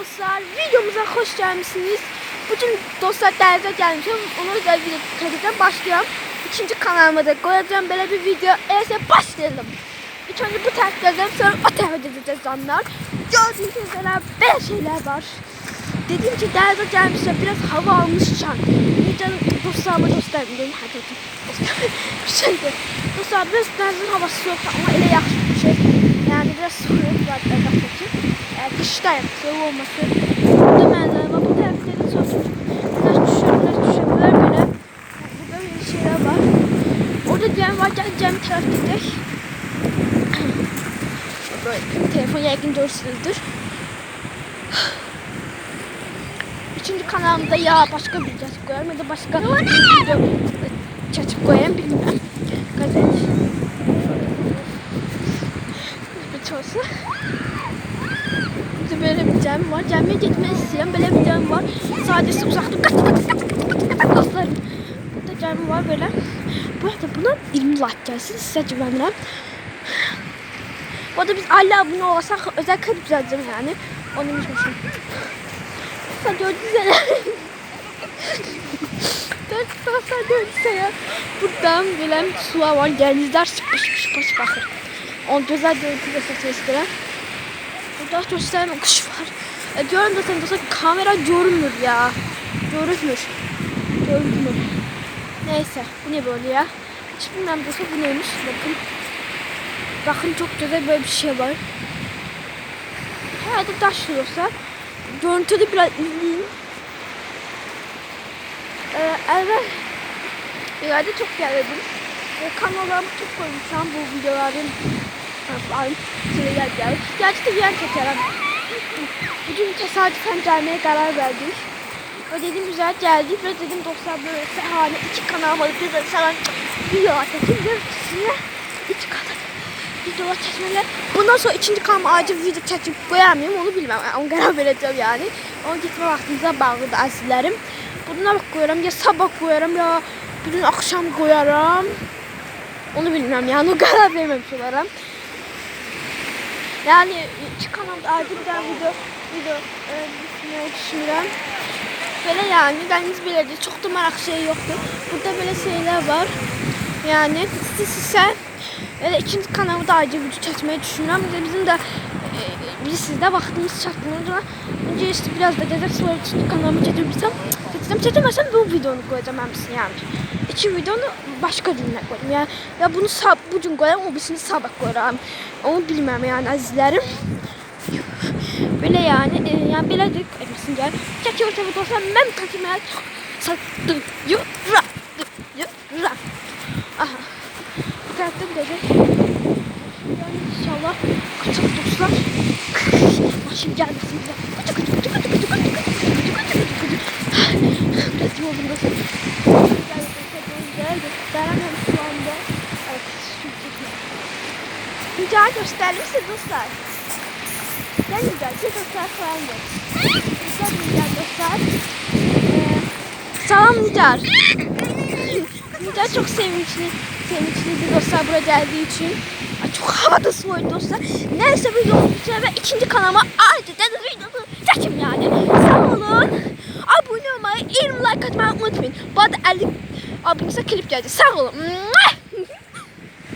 dostlar. Videomuza hoş gelmişsiniz. Bugün dostlar derse gelmişim. Onu video çekeceğim. Başlıyorum. İkinci kanalıma da koyacağım böyle bir video. Öyleyse başlayalım. İlk önce bu tarafa geleceğim. Sonra o tarafa gideceğiz canlar. Gördüğünüz üzere böyle şeyler var. Dediğim ki derse gelmişler. Biraz hava almışken. Videonun dostlarıma. Hadi hadi. bir şeydi. Dostlar biraz dersin havası soğuk ama ele yaxşı bir şey biraz soğuk var Irak'taki. Yani dıştayım. Soğuk olması. Burada benzer var. Bu tarafları soğuk. Bunlar düşüyor, bunlar düşüyor. Bunlar böyle. Burada böyle şeyler var. Orada cam var. Gel cam taraf gidelim. böyle telefon yaygın doğrusudur. Üçüncü kanalımda ya başka bir video koyarım ya da başka video videom var. Cəmiyə getmək istəyirəm. Belə videom var. Sadəcə uzaqda qaç qaç qaç qaç dostlarım. Burada cəmi var belə. Bu arada buna 20 like gəlsin. Sizə güvənirəm. O da biz ailə abunə olasaq özəl kod düzəldirəm yəni. Onu unutmuşum. Sen gördünüz hele. Dört taraftan gördünüz ya. Buradan gelen sular var. Denizler sıkış sıkış bakır. Onu güzel görüntüyle satıştılar. Burada gösterme kuş var. E, diyorum sen dostlar kamera görünmür ya. Görünmür. Görünmür. Neyse bu ne böyle ya. Hiç bilmem dostlar bu neymiş. Bakın. Bakın çok güzel böyle bir şey var. Herhalde taş dostlar. Görüntüde biraz izleyin. Ee, evet. İleride çok geldim. Ve kanallarımı çok koymuşam bu videoların. Yapayım. Şöyle gel gel. Gerçi de yer çekerim. Bugün tesadüfen gelmeye karar verdik. Ve dedim güzel geldik ve dedim dostlar böyle hani iki kanal var. Bir de sana video atayım. Görüntüsüne iki kanal videolar çekmeler. Bundan sonra ikinci kanalıma acil video çekip koyamayayım onu bilmem. Onu karar vereceğim yani. Onu gitme vaxtınıza bağlıdır azizlərim. Buna bak koyarım ya sabah koyarım ya bugün akşam koyarım. Onu bilmem yani o karar vermemiş olaram. Yani acil bir tane video video e, ne düşünürüm. Böyle yani deniz belədir. Çok da merak şey yoktu. Burada böyle şeyler var. Yani siz ise Elə ikinci kanalda da acı video çəkməyi düşünürəm. Bir də bizim də e, bilirsiniz də vaxtımız çatmır. Öncə işte biraz da gəzək sonra ikinci kanalımı çəkəcəm çektim. Çekemezsem bu videonu koyacağım hepsini yani. İki videonu başka gününe koydum. Yani, ya bunu sab bu gün koyarım, o birisini sabah koyarım. Onu bilmem yani azizlerim. belə yani, e, yani belədir. Əmisin gəl. Çək orta bu dostlar, mən çəkməyə çatdıyıram. Yıram. Aha. Bu tərəfdə bir dəqiqə. Yəni inşallah qaçaq dostlar. Maşın gəlməsin bizə. yolunda Beraber şu anda Rica gösterdim size dostlar. Ben rica size dostlar falan yok. Rica rica dostlar. Ee, tamam Nicar. Nicar çok sevinçli. Sevinçliydi dostlar buraya geldiği için. Ay, çok havada soğuk dostlar. Neyse videonun bitirme ikinci kanalıma acil dediğiniz videosu çekim yani. Sağ olun unutmayın. Bu arada 50 aboneyse klip gelecek. Sağ olun.